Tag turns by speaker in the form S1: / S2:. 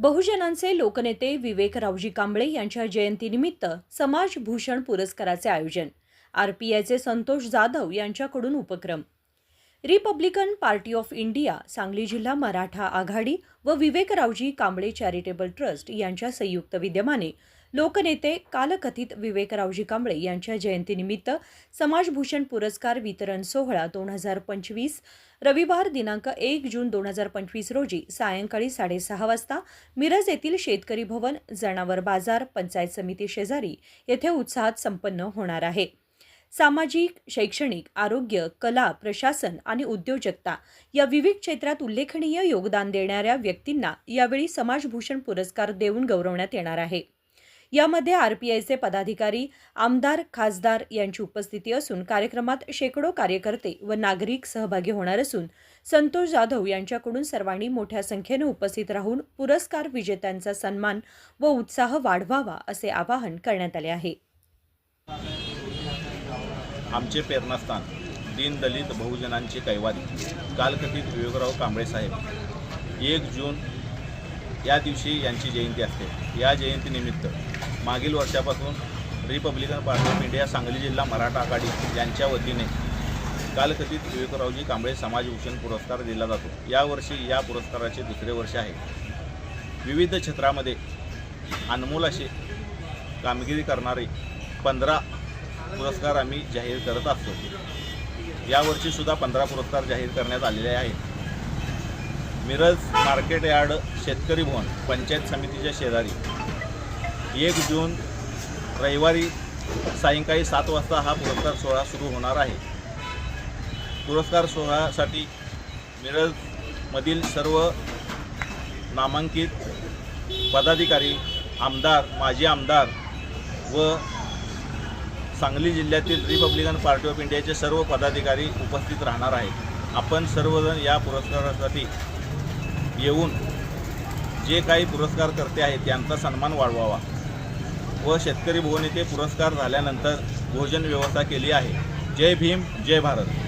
S1: बहुजनांचे लोकनेते विवेक रावजी कांबळे यांच्या जयंतीनिमित्त समाजभूषण पुरस्काराचे आयोजन. आरपीआयचे संतोष जाधव यांच्याकडून उपक्रम. Republican Party of India Sangli जिल्हा मराठा आघाडी व विवेकरावजी कांबळे चॅरिटेबल ट्रस्ट यांच्या संयुक्त विद्यमाने लोकनेते कालकथित विवेकरावजी कांबळे यांच्या जयंतीनिमित्त समाजभूषण पुरस्कार वितरण सोहळा दोन हजार पंचवीस रविवार दिनांक एक जून दोन हजार पंचवीस रोजी सायंकाळी साडेसहा वाजता मिरज येथील शेतकरी भवन जनावर बाजार पंचायत समिती शेजारी येथे उत्साहात संपन्न होणार आहे. सामाजिक शैक्षणिक आरोग्य कला प्रशासन आणि उद्योजकता या विविध क्षेत्रात उल्लेखनीय योगदान देणाऱ्या व्यक्तींना यावेळी समाजभूषण पुरस्कार देऊन गौरवण्यात येणार आहे. यामध्ये आरपीआयचे पदाधिकारी आमदार खासदार यांची उपस्थिती असून कार्यक्रमात शेकडो कार्यकर्ते व नागरिक सहभागी होणार असून संतोष जाधव यांच्याकडून सर्वांनी मोठ्या संख्येने उपस्थित राहून पुरस्कार विजेत्यांचा सन्मान व उत्साह वाढवावा असे आवाहन करण्यात आले आहे.
S2: आमचे प्रेरणास्थान दीनदलित बहुजनांचे कैवारी कालकथित विवेकराव कांबळे साहेब. एक जून या दिवशी यांची जयंती असते. या जयंतीनिमित्त मागील वर्षापासून Republican Party of India Sangli जिल्हा मराठा आघाडी यांच्या वतीने कालकथित विवेकरावजी कांबळे समाजभूषण पुरस्कार दिला जातो. यावर्षी या पुरस्काराचे दुसरे वर्ष आहे. विविध क्षेत्रामध्ये अनमोल असे कामगिरी करणारे पंधरा पुरस्कार आम्ही जाहीर करत असतो. यावर्षी सुद्धा पंधरा पुरस्कार जाहीर करण्यात आलेले आहेत. मिरज मार्केट यार्ड शेतकरी भवन पंचायत समितीच्या शेजारी. एक जून रविवारी सायंकाळी सात वाजता हा पुरस्कार सोहळा सुरू होणार आहे. पुरस्कार सोहळ्यासाठी मिरजमधील सर्व नामांकित पदाधिकारी आमदार माजी आमदार व सांगली जिल्ह्यातील रिपब्लिकन पार्टी ऑफ इंडियाचे सर्व पदाधिकारी उपस्थित राहणार आहेत. आपण सर्वजण या पुरस्कारासाठी येऊन जे काही पुरस्कार करते आहेत त्यांचा सन्मान वाढवावा. व शेतकरी भवन येथे पुरस्कार झाल्यानंतर भोजन व्यवस्था केली आहे. जय भीम जय भारत.